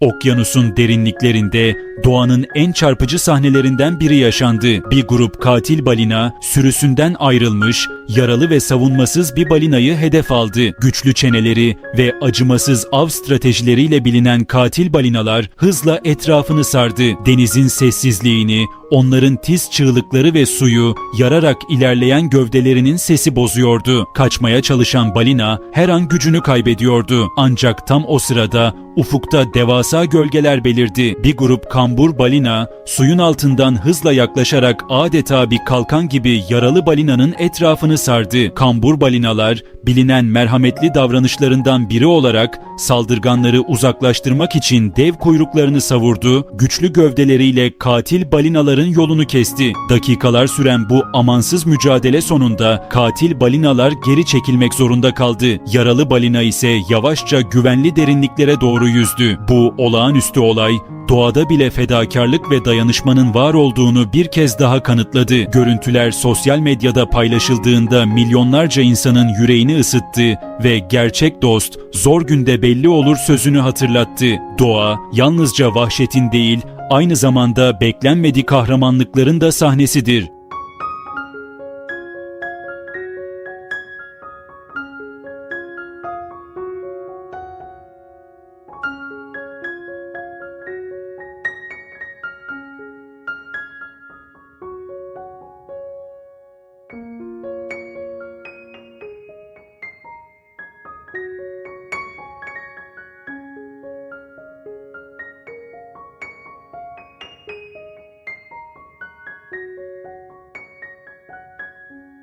Okyanusun derinliklerinde doğanın en çarpıcı sahnelerinden biri yaşandı. Bir grup katil balina sürüsünden ayrılmış, yaralı ve savunmasız bir balinayı hedef aldı. Güçlü çeneleri ve acımasız av stratejileriyle bilinen katil balinalar hızla etrafını sardı. Denizin sessizliğini, onların tiz çığlıkları ve suyu yararak ilerleyen gövdelerinin sesi bozuyordu. Kaçmaya çalışan balina her an gücünü kaybediyordu. Ancak tam o sırada ufukta devasa gölgeler belirdi. Bir grup kambur balina suyun altından hızla yaklaşarak adeta bir kalkan gibi yaralı balinanın etrafını sardı. Kambur balinalar bilinen merhametli davranışlarından biri olarak saldırganları uzaklaştırmak için dev kuyruklarını savurdu, güçlü gövdeleriyle katil balinaların yolunu kesti. Dakikalar süren bu amansız mücadele sonunda katil balinalar geri çekilmek zorunda kaldı. Yaralı balina ise yavaşça güvenli derinliklere doğru yüzdü. Bu olağanüstü olay doğada bile fedakarlık ve dayanışmanın var olduğunu bir kez daha kanıtladı. Görüntüler sosyal medyada paylaşıldığında milyonlarca insanın yüreğini ısıttı ve gerçek dost zor günde belli olur sözünü hatırlattı. Doğa yalnızca vahşetin değil, aynı zamanda beklenmedik kahramanlıkların da sahnesidir.